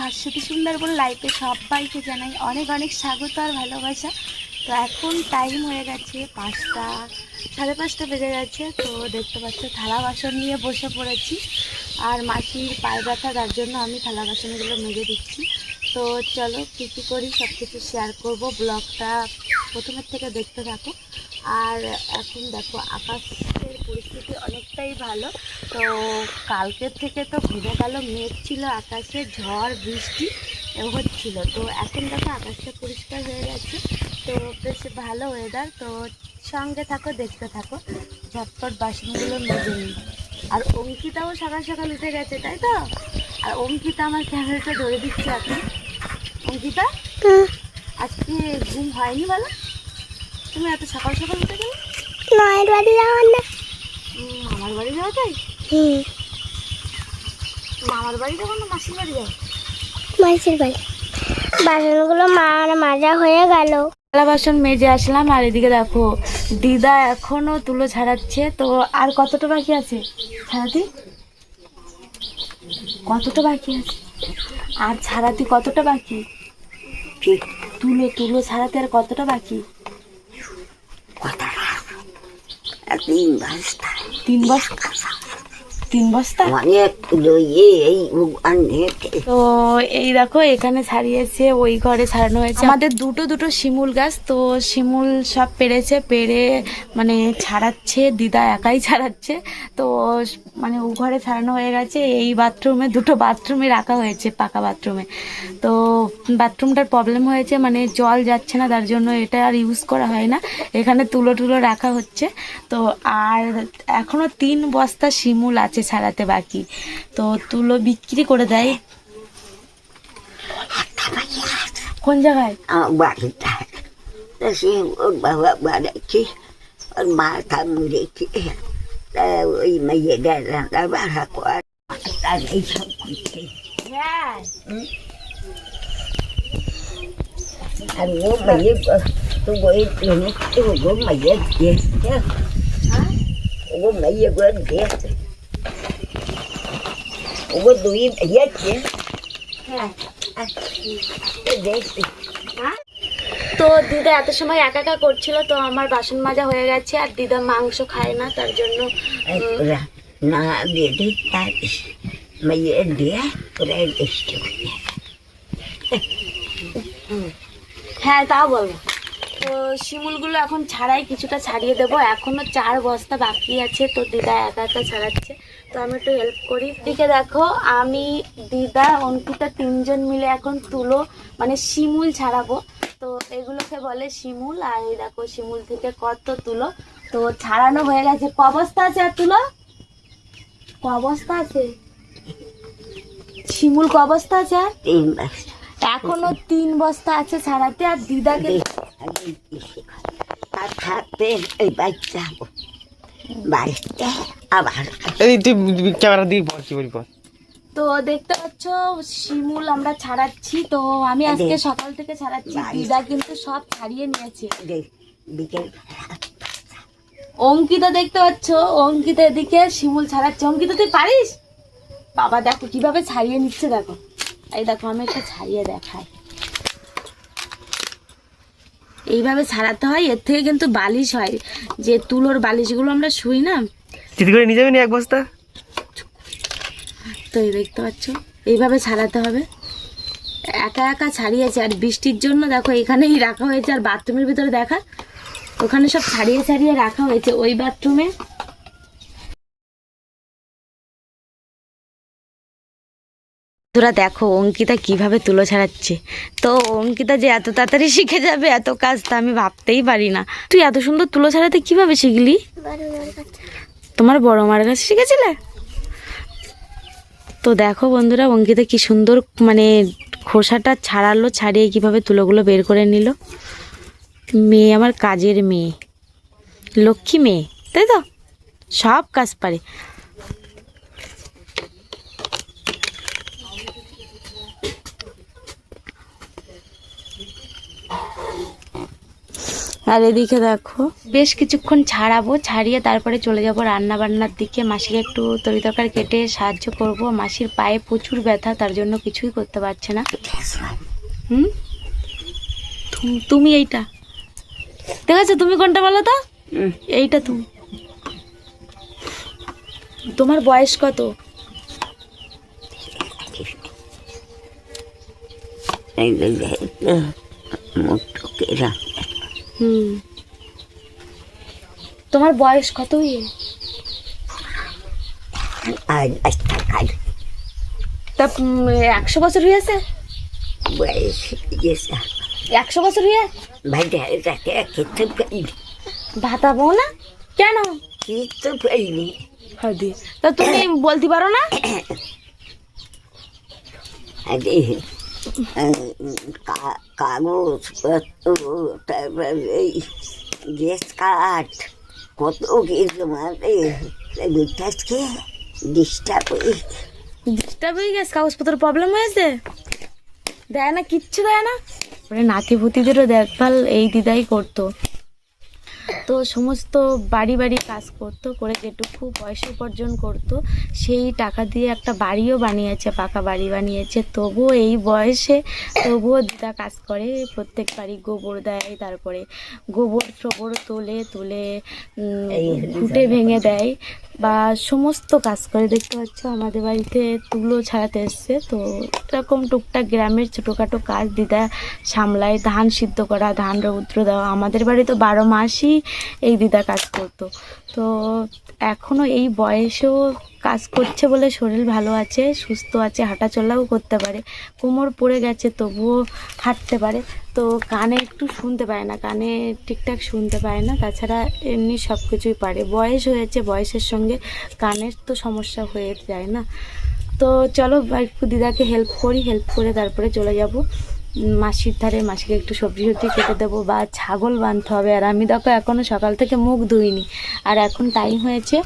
ভাস্বতী সুন্দরবন লাইফে সবাইকে জানাই অনেক অনেক স্বাগত আর ভালোবাসা। তো এখন টাইম হয়ে গেছে পাঁচটা, সাড়ে পাঁচটা বেজে গেছে, তো দেখতে পাচ্ছ থালা বাসন নিয়ে বসে পড়েছি। আর মাসির পায়ে ব্যথা, তার জন্য আমি থালা বাসনগুলো মেজে দিচ্ছি। তো চলো কী কী করি সব কিছু শেয়ার করব ব্লগটা প্রথমের থেকে দেখতে থাকো। আর এখন দেখো আকাশের পরিস্থিতি অনেকটাই ভালো। তো কালকের থেকে তো ঘুরে গেল মেঘ ছিল, আকাশে ঝড়, বৃষ্টি হচ্ছিল। তো এখন দেখো আকাশটা পরিষ্কার হয়ে গেছে। তো বেশ ভালো ওয়েদার তো সঙ্গে থাকো, দেখতে থাকো। ঝটপট বাসনগুলো মেজে নিই। আর অঙ্কিতাও সকাল সকাল উঠে গেছে, তাই তো? আর অঙ্কিতা আমার ক্যামেরাটা ধরে দিচ্ছে এখন। অঙ্কিতা? আজকে ঘুম হয়নি বলো? তুমি এত সকাল সকাল উঠে গেলে? মায়ের বাড়ি যাওয়ার না। বাড়ি যাও তাই হুম। মামার বাড়ি যাব না মাসির বাড়ি যাও মাসির বাড়ি। বাসনগুলো মার মাজা হয়ে গেল। থালা বাসন মেজে আসলাম আর এদিকে দেখো দিদা এখনও তুলো ছাড়াচ্ছে তো আর কতটা বাকি আছে? ছাড়াতে? কতটা বাকি আছে? আর ছাড়াতে কতটা বাকি? তুলো তুলো ছাড়াতে আর কতটা বাকি? তিন বস্তা তিন বস্তা তিন বস্তা? তো এই দেখো এখানে ছাড়িয়েছে ওই ঘরে ছাড়ানো হয়েছে। আমাদের দুটো দুটো শিমুল গাছ তো শিমুল সব পেরেছে পেরে মানে ছাড়াচ্ছে দিদা একাই ছাড়াচ্ছে। তো মানে ও ঘরে ছাড়ানো হয়ে গেছে এই বাথরুমে দুটো বাথরুমে রাখা হয়েছে পাকা বাথরুমে। তো বাথরুমটার প্রবলেম হয়েছে মানে জল যাচ্ছে না তার জন্য এটা আর ইউজ করা হয় না। এখানে তুলো টুলো রাখা হচ্ছে। তো আর এখনও তিন বস্তা শিমুল আছে ছাড়াতে বাকি। তো তুলো বিক্রি করে দেয়। কোন জায়গায়? আমার বাড়িটা। তা সে ওর বাবা বাড়াচ্ছি ওর মা ঠাকুরেছি তা ওই মেয়েদের রান্না বাড়া কর। তার এইসব করছে। হ্যাঁ আর ও মেয়ে তো ওই তো ও মেয়ে দিয়েছে ও মেয়ে করে দিয়েছে হ্যাঁ দেখছি তো দিদা এত সময় একা একা করছিল তো আমার বাসন মাজা হয়ে গেছে আর দিদা মাংস খায় না তার জন্য না তার মেয়ে দিয়ে। হ্যাঁ তাও বলব তো শিমুলগুলো এখন ছাড়াই কিছুটা ছাড়িয়ে দেবো। এখনও চার বস্তা বাকি আছে তো দিদা একা একা ছাড়াচ্ছে। তো আমি একটু হেল্প করি। দিকে দেখো আমি দিদা অঙ্কিতা তিনজন মিলে এখন তুলো মানে শিমুল ছাড়াবো। তো এগুলোকে বলে শিমুল আর এই দেখো শিমুল থেকে কত তুলো। তো ছাড়ানো হয়ে গেছে। ক বস্তা আছে আর তুলো? ক বস্তা আছে? শিমুল ক বস্তা আছে আর? তিন বছর এখনও তিন বস্তা আছে ছাড়াতে আর দিদাকে আর থাকতে ওই বাচ্চা। বাড়িতে আবার এই তুই ক্যামেরা দিয়ে বল কি বলি বল। তো দেখতে পাচ্ছ শিমুল আমরা ছাড়াচ্ছি তো আমি আজকে সকাল থেকে ছাড়াচ্ছি দিদা কিন্তু সব ছাড়িয়ে নিয়েছে। বিকেল অঙ্কিতা দেখতে পাচ্ছ অঙ্কিতা এদিকে শিমুল ছাড়াচ্ছে। অঙ্কিতা তুই পারিস? বাবা দেখো কীভাবে ছাড়িয়ে নিচ্ছে দেখো। এই দেখো আমি একটু ছাড়িয়ে দেখাই। এইভাবে ছাড়াতে হয় এর থেকে কিন্তু বালিশ হয়। যে তুলোর বালিশগুলো আমরা শুই না চিঠি করে নিয়ে যাবেন এক বস্তা? তো এই দেখতে পাচ্ছ এইভাবে ছাড়াতে হবে। একা একা ছাড়িয়েছে আর বৃষ্টির জন্য দেখো এখানেই রাখা হয়েছে আর বাথরুমের ভিতরে দেখা ওখানে সব ছাড়িয়ে ছাড়িয়ে রাখা হয়েছে। ওই বাথরুমে তোরা দেখো, অঙ্কিতা কীভাবে তুলো ছাড়াচ্ছে। তো অঙ্কিতা যে এত তাড়াতাড়ি শিখে যাবে, এত কাজ, তা আমি ভাবতেই পারি না। তুই এত সুন্দর তুলো ছাড়াতে কীভাবে শিখলি? তোমার বড় মার কাছে শিখেছিলে? তো দেখো বন্ধুরা, অঙ্কিতা কি সুন্দর মানে খোসাটা ছাড়ালো, ছাড়িয়ে কীভাবে তুলোগুলো বের করে নিল। মেয়ে আমার কাজের মেয়ে। লক্ষ্মী মেয়ে, তাই তো? সব কাজ পারে। আর এদিকে দেখো। বেশ কিছুক্ষণ ছাড়াবো ছাড়িয়ে তারপরে চলে যাব রান্না বান্নার দিকে। মাসিকে একটু তরি তরকারি কেটে সাহায্য করব। মাসির পায়ে প্রচুর ব্যথা তার জন্য কিছুই করতে পারছে না। হুম? তুমি এইটা। দেখেছ? তুমি কোনটা বলো তো? এইটা তুমি। তোমার বয়স কত? এই হুম। তোমার বয়স কত ইয়ে তা একশো বছর হয়েছে বয়স একশো বছর হয়ে ভাতা বউ না? কেন? পাইনি হাদি। তা তুমি বলতে পারো না? আরে কা- কাগজপত্র এই গ্যাস কাঠ কত কিছু মানে বুঝতে ডিস্টার্ব হয়ে ডিস্টার্ব হয়ে গেছে কাগজপত্র প্রবলেম হয়েছে? দেয় না, কিচ্ছু দেয় না? পরে নাতি ভূতিদেরও দেখভাল এই দিদাই করতো। তো সমস্ত বাড়ি বাড়ি কাজ করতো করে যেটুকু পয়সা উপার্জন করতো সেই টাকা দিয়ে একটা বাড়িও বানিয়েছে পাকা বাড়ি বানিয়েছে। তবুও এই বয়সে তবুও দিদা কাজ করে প্রত্যেক বাড়ি গোবর দেয় তারপরে গোবর টোবর তোলে তুলে ফুটে ঘুটে ভেঙে দেয়। বা সমস্ত কাজ করে দেখতে পাচ্ছ, আমাদের বাড়িতে তুলো ছাড়াতে এসছে। তো এরকম টুকটাক গ্রামের ছোটোখাটো কাজ দিদা সামলায়, ধান সিদ্ধ করা, ধান রৌদ্র দেওয়া। আমাদের বাড়ি তো বারো মাসই এই দিদা কাজ করতো। তো এখনও এই বয়সেও কাজ করছে বলে শরীর ভালো আছে, সুস্থ আছে, হাঁটাচলাও করতে পারে। কোমর পড়ে গেছে, তবুও হাঁটতে পারে। তো কানে একটু শুনতে পায় না, কানে ঠিকঠাক শুনতে পায় না, তাছাড়া এমনি সব কিছুই পারে। বয়স হয়েছে, বয়সের সঙ্গে কানের তো সমস্যা হয়ে যায় না। তো চলো একটু দিদাকে হেল্প করি হেল্প করে তারপরে চলে যাব। মাসির ধারে মাসিকে একটু সবজি সবজি কেটে দেবো, বা ছাগল বাঁধতে হবে। আর আমি দেখো এখনও সকাল থেকে মুখ ধুইনি। আর এখন টাইম হয়েছে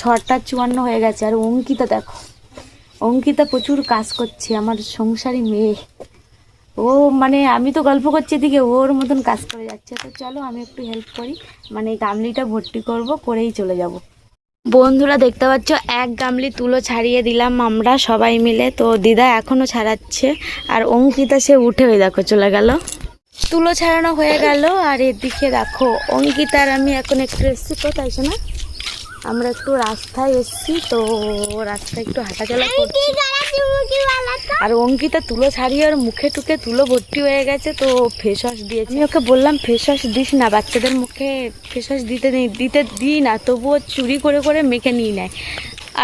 ছটা চুয়ান্ন হয়ে গেছে। আর অঙ্কিতা দেখো, অঙ্কিতা প্রচুর কাজ করছে, আমার সংসারী মেয়ে। ও মানে আমি তো গল্প করছি এদিকে ওর মতন কাজ করে যাচ্ছে। তো চলো আমি একটু হেল্প করি মানে এই গামলিটা ভর্তি করব, করেই চলে যাব। বন্ধুরা দেখতে পাচ্ছ, এক গামলি তুলো ছাড়িয়ে দিলাম আমরা সবাই মিলে। তো দিদা এখনও ছাড়াচ্ছে, আর অঙ্কিতা সে উঠে ওই দেখো চলে গেল। তুলো ছাড়ানো হয়ে গেল, আর এদিকে দেখো, অঙ্কিতার আমি এখন একটু এসেছি। কোথায় না আমরা একটু রাস্তায় এসছি তো রাস্তায় একটু হাঁটাচলা করছি। আর অঙ্কিতা তুলো ছাড়িয়ে ওর মুখে টুকে তুলো ভর্তি হয়ে গেছে তো ফেস ওয়াশ দিয়েছি। আমি ওকে বললাম ফেস ওয়াশ দিস না বাচ্চাদের মুখে ফেস ওয়াশ দিতে নেই দিতে দিই না তবুও চুরি করে করে মেখে নিয়ে নেয়।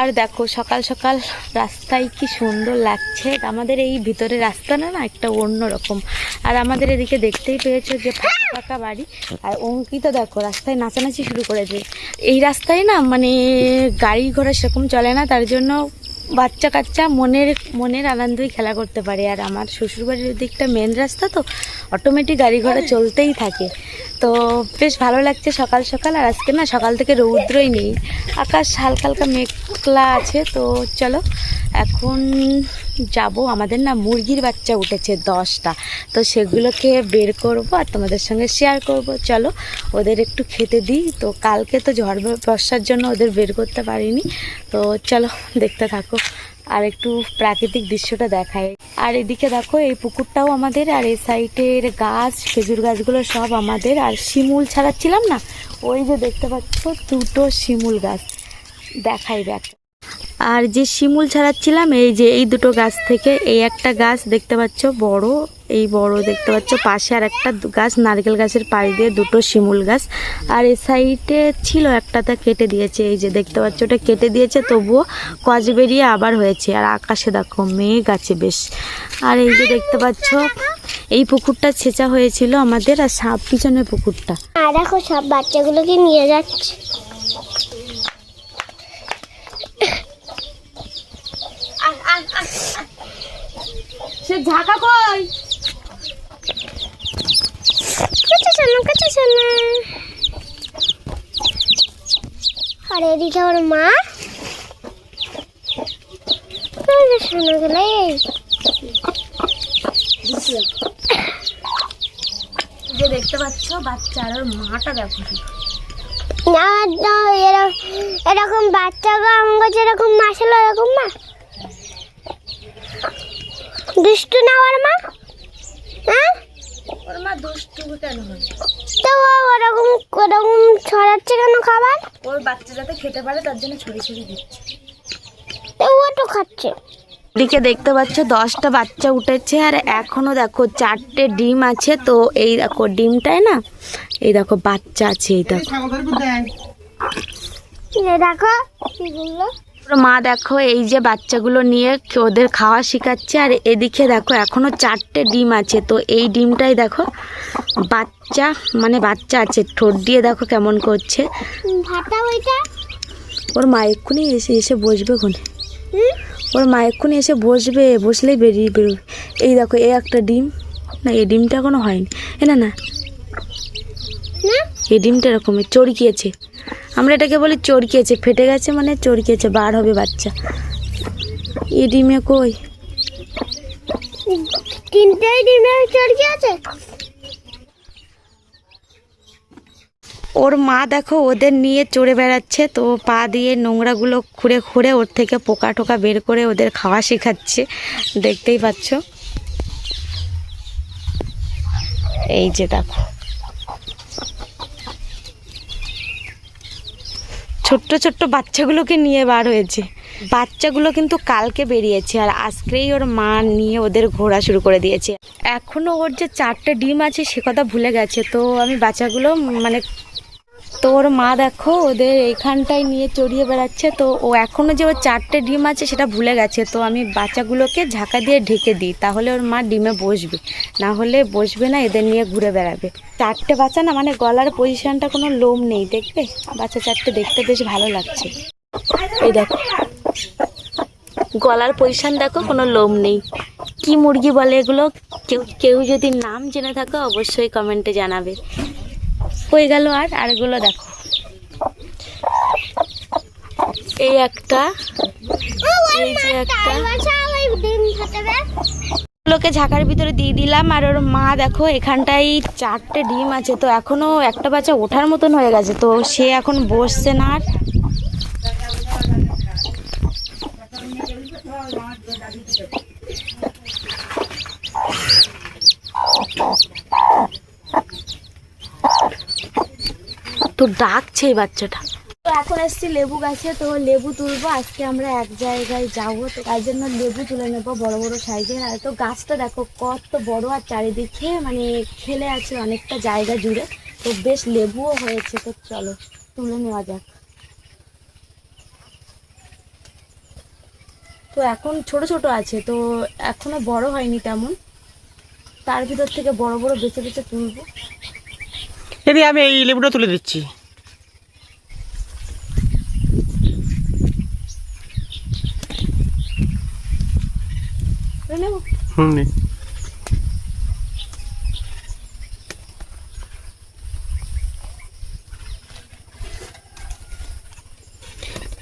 আর দেখো, সকাল সকাল রাস্তায় কি সুন্দর লাগছে। আমাদের এই ভিতরে রাস্তা না না, একটা অন্য রকম আর আমাদের এদিকে দেখতেই পেয়েছ যে ফাঁকা ফাঁকা বাড়ি। আর অঙ্কিতা দেখো, রাস্তায় নাচানাচি শুরু করেছে। এই রাস্তায় না মানে গাড়ি ঘোড়া সেরকম চলে না, তার জন্য বাচ্চা কাচ্চা মনের মনের আনন্দই খেলা করতে পারে। আর আমার শ্বশুরবাড়ির দিকটা মেন রাস্তা তো অটোমেটিক গাড়ি ঘোড়া চলতেই থাকে। তো বেশ ভালো লাগছে সকাল সকাল। আর আজকে না সকাল থেকে রৌদ্রই নেই। আকাশ হালকা হালকা মেঘলা আছে, তো চলো এখন যাব, আমাদের না মুরগির বাচ্চা উঠেছে দশটা, তো সেগুলোকে বের করব আর তোমাদের সঙ্গে শেয়ার করব। চলো, ওদের একটু খেতে দিই, তো কালকে তো ঝড় বর্ষার জন্য ওদের বের করতে পারিনি, তো চলো দেখতে থাকো আর একটু প্রাকৃতিক দৃশ্যটা দেখায় আর এদিকে দেখো, এই পুকুরটাও আমাদের আর এই সাইডের গাছ, খেজুর গাছগুলো সব আমাদের। আর শিমুল ছাড়াচ্ছিলাম না, ওই যে দেখতে পাচ্ছ, দুটো শিমুল গাছ। দেখাই দেখ আর যে শিমুল ছাড়াচ্ছিলাম, এই যে এই দুটো গাছ থেকে এই একটা গাছ দেখতে পাচ্ছ বড়, এই বড় দেখতে পাচ্ছ পাশে আর একটা গাছ, নারকেল গাছের পাশ দিয়ে দুটো শিমুল গাছ। আর এই সাইডে ছিল একটাতে কেটে দিয়েছে, এই যে দেখতে পাচ্ছ ওটা কেটে দিয়েছে, তবুও কচ বেরিয়ে আবার হয়েছে। আর আকাশে দেখো মেঘ আছে বেশ। আর এই যে দেখতে পাচ্ছ, এই পুকুরটা ছেঁচা হয়েছিল আমাদের, আর সাপ পিছনে পুকুরটা। আর দেখো সব বাচ্চাগুলোকে নিয়ে যাচ্ছে। সে ঝাঁকা কই? কাছে শোনো আর এদিকে ওর মা। শোনো গেলে যে দেখতে পাচ্ছ বাচ্চা আর ওর মাটা দেখো। না এরকম বাচ্চা অঙ্গ যেরকম মা ছিল এরকম মা দুষ্টু না ওর মা? হ্যাঁ? ওর মা দুষ্টু কেন তো ওরকম ওরকম ছড়াচ্ছে কেন খাবার? ওর বাচ্চা যাতে খেতে পারে তার জন্য ছড়ি ছড়ি দিচ্ছে। তো ও তো খাচ্ছে। এদিকে দেখতে পাচ্ছ দশটা বাচ্চা উঠেছে আর এখনও দেখো চারটে ডিম আছে। তো এই দেখো ডিমটায় না এই দেখো বাচ্চা আছে এই দেখো। দেখো মা দেখো এই যে বাচ্চাগুলো নিয়ে ওদের খাওয়া শেখাচ্ছে আর এদিকে দেখো এখনও চারটে ডিম আছে। তো এই ডিমটাই দেখো বাচ্চা মানে বাচ্চা আছে ঠোঁট দিয়ে দেখো কেমন করছে। ওর মা এক্ষুনি এসে এসে বসবে কোনে ওর মা এক্ষুনি এসে বসবে বসলেই বেরিয়ে বেরোবে। এই দেখো এই একটা ডিম। না এই ডিমটা এখনও হয়নি। এ না না। না? এই ডিমটা এরকমের চড়কিয়েছে আমরা এটাকে বলি চড়কিয়েছে ফেটে গেছে মানে চড়কিয়েছে বার হবে বাচ্চা। এই ডিমে কই? তিনটেই ওর মা দেখো ওদের নিয়ে চড়ে বেড়াচ্ছে তো পা দিয়ে নোংরাগুলো খুঁড়ে খুঁড়ে ওর থেকে পোকা টোকা বের করে ওদের খাওয়া শেখাচ্ছে। দেখতেই পাচ্ছ? এই যে দেখো। ছোট্ট ছোট্ট বাচ্চাগুলোকে নিয়ে বার হয়েছে। বাচ্চাগুলো কিন্তু কালকে বেরিয়েছে আর আজকেই ওর মা নিয়ে ওদের ঘোরা শুরু করে দিয়েছে। এখনও ওর যে চারটে ডিম আছে সে কথা ভুলে গেছে। তো আমি বাচ্চাগুলো মানে তো ওর মা দেখো ওদের এইখানটায় নিয়ে চড়িয়ে বেড়াচ্ছে। তো ও এখনও যে ওর চারটে ডিম আছে সেটা ভুলে গেছে। তো আমি বাচ্চাগুলোকে ঝাঁকা দিয়ে ঢেকে দিই। তাহলে ওর মা ডিমে বসবে। না হলে বসবে না, এদের নিয়ে ঘুরে বেড়াবে। চারটে বাচ্চা না মানে গলার পজিশনটা কোনো লোম নেই, দেখবে? বাচ্চা চারটে দেখতে বেশ ভালো লাগছে। এই দেখো। গলার পজিশন দেখো, কোনো লোম নেই। কি মুরগি বলে এগুলো? কেউ কেউ যদি নাম জেনে থাকো, অবশ্যই কমেন্টে জানাবে। হয়ে গেল আর আরগুলো দেখো। এই একটা, এই যে একটা। গুলোকে ঝাঁকার ভিতরে দিয়ে দিলাম আর ওর মা দেখো, এখানটায় চারটে ডিম আছে, তো এখনও একটা বাচ্চা ওঠার মতন হয়ে গেছে, তো সে এখন বসছে না আর। তো ডাকছে এই বাচ্চাটা। তো এখন এসছি লেবু গাছে, তো লেবু তুলবো। আজকে আমরা এক জায়গায় যাব, তো তাই জন্য লেবু তুলে নেব বড় বড় সাইজের। আর তো গাছটা দেখো কত বড় আর চারিদিকে মানে খেলে আছে অনেকটা জায়গা জুড়ে। তো বেশ লেবুও হয়েছে, তো চলো তুলে নেওয়া যাক। তো এখন ছোট ছোট আছে, তো এখনও বড় হয়নি তেমন। তার ভিতর থেকে বড় বড় বেছে বেছে তুলবো। আমি এই লেবুটা তুলে দিচ্ছি তুলে নেব হুম। নে।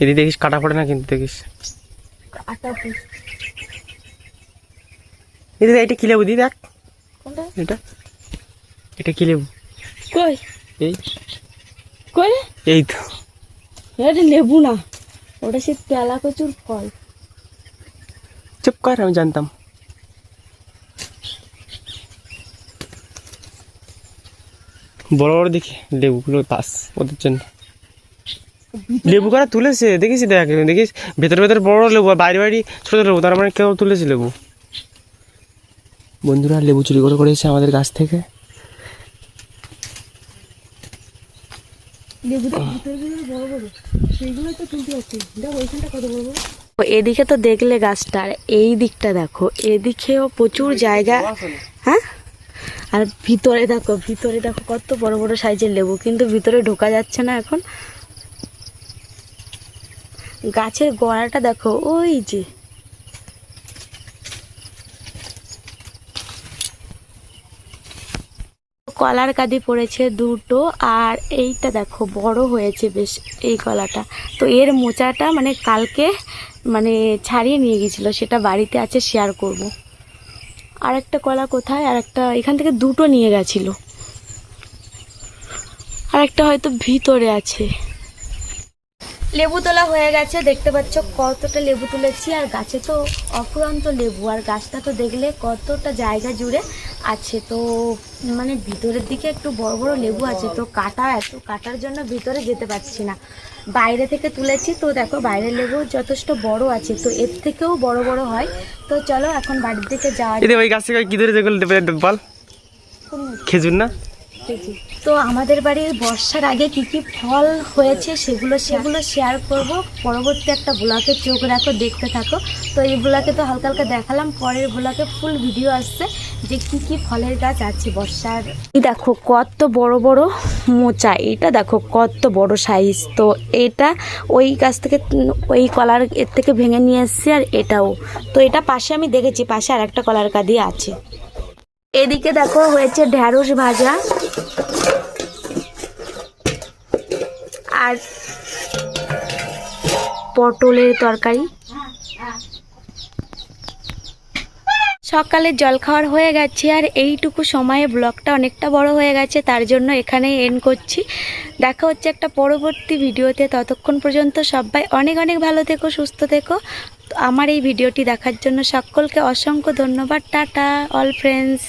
এদি দেখিস কাটা পড়ে না কিন্তু দেখিস। এদি এটা কি লেবু? দি দেখ। এটা। এটা কি লেবু? কই? এই। কই? এই তো। এটা লেবু না। ওটা সে তেলা কচুর ফল। চুপ কর আমি জানতাম। বড় বড় দেখি লেবুগুলো পাস ওদের জন্য। লেবু কারা তুলেছে? দেখিস দেখ দেখিস ভেতরে ভেতরে বড় বড় লেবু আর বাইরে বাইরে ছোট ছোট লেবু তার মানে কেউ তুলেছে লেবু। বন্ধুরা লেবু চুরি করে করেছে আমাদের গাছ থেকে। এদিকে তো দেখলে গাছটা এই দিকটা দেখো এদিকেও প্রচুর জায়গা হ্যাঁ? আর ভিতরে দেখো ভিতরে দেখো কত বড় বড় সাইজের লেবু, কিন্তু ভিতরে ঢোকা যাচ্ছে না এখন। গাছের গোড়াটা দেখো, ওই যে। কলার কাঁদি পড়েছে দুটো, আর এইটা দেখো, বড় হয়েছে বেশ এই কলাটা। তো এর মোচাটা মানে কালকে মানে ছাড়িয়ে নিয়ে গেছিল, সেটা বাড়িতে আছে শেয়ার করব। আর একটা কলা কোথায়? আর একটা এখান থেকে দুটো নিয়ে গেছিল। আর একটা হয়তো ভিতরে আছে। লেবু তোলা হয়ে গেছে দেখতে পাচ্ছ কতটা লেবু তুলেছি আর গাছে তো অফুরন্ত লেবু আর গাছটা তো দেখলে কতটা জায়গা জুড়ে আছে। তো মানে ভিতরের দিকে একটু বড় বড় লেবু আছে তো কাটা এত কাটার জন্য ভিতরে যেতে পারছি না। বাইরে থেকে তুলেছি তো দেখো বাইরের লেবু যথেষ্ট বড় আছে তো এর থেকেও বড় বড় হয়। তো চলো এখন বাড়ির দিকে যাওয়া ওই গাছ থেকে কি ধরে বল? খেজুর না? তো আমাদের বাড়ির বর্ষার আগে কি কি ফল হয়েছে সেগুলো সেগুলো শেয়ার করব। পরবর্তী একটা ব্লকে চোখ রাখো, দেখতে থাকো। তো এই ব্লকে তো হালকা হালকা দেখালাম, পরের ব্লকে ফুল ভিডিও আসছে যে কি কি ফলের গাছ আছে বর্ষার। দেখো কত বড় বড় মোচা, এটা দেখো কত বড় সাইজ তো এটা ওই গাছ থেকে, ওই কলার এর থেকে ভেঙে নিয়ে এসেছি আর এটাও। তো এটা পাশে আমি দেখেছি, পাশে আর একটা কলার কাঁদি আছে। এদিকে দেখো হয়েছে ঢ্যাঁড়স ভাজা। আর পটলের তরকারি। সকালে জল খাওয়ার হয়ে গেছে আর এইটুকু সময়ে ব্লগটা অনেকটা বড় হয়ে গেছে, তার জন্য এখানে এন্ড করছি। দেখা হচ্ছে একটা পরবর্তী ভিডিওতে, ততক্ষণ পর্যন্ত সবাই অনেক অনেক ভালো থেকো, সুস্থ থেকো। আমার এই ভিডিওটি দেখার জন্য সকলকে অসংখ্য ধন্যবাদ। Tata all friends